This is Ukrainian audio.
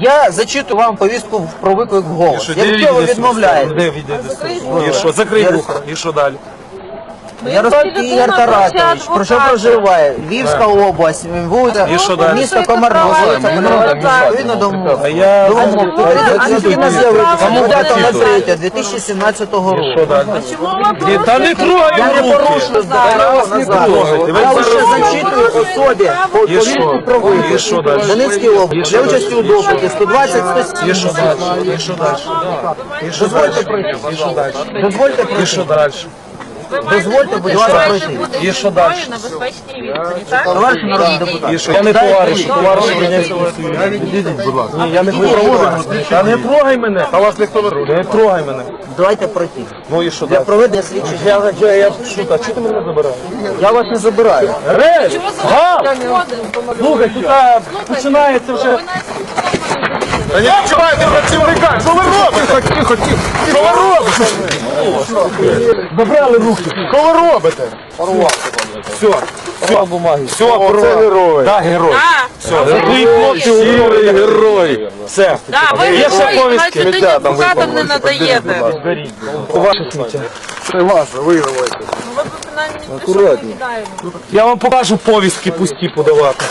Я зачитую вам повістку про виклик в голос. Що, де Якщо ви відео відмовляєте, Де відео І що, закрий вуха, і що далі? Ярослав Ігор Таратович, про що проживає? Львівська область, вулиця, І що далі? місто Комарно, вулиця Комарно, відповідно до умов. А я... До умов. З'явиться Кому 9.03 2017 року. Що далі? Та не трогай Я не руки! порушую право. Ви Я зараз лише зачитую особі по І що? Донецький далі? Для участі у допиті 120 І що 170 далі? І що далі? І що Дозвольте далі? пройти. Що далі? Дозвольте І що далі? Дозвольте, будь ласка, пройти. І що далі? на безпечній відстані, так? Товариш народний депутат. І що? Я не товариш, товариш Рівненського Союзу. будь ласка. Ні, я не хочу. Та не трогай мене. А вас ніхто не трогає. Не трогай мене. Давайте пройти. Ну і що Для далі? проведення слідчих. Я, я, я, що, та чого ти мене забираєш? Я вас не забираю. Рей! Гал! Слухай, тут а, починається вже... Та не починайте працівника! Що ви робите? Тихо, тихо! Що ви робите? Забрали руки! Що ви робите? Все, все, бумаги. Все, це герой. Так, герой. Все, такий хлопці, герой, герой. Все. Да, ви Є ще герої, повістки? значить, адвокатам не надаєте. Ваше сміття. Акуратні. Я вам покажу повістки пусті подавати.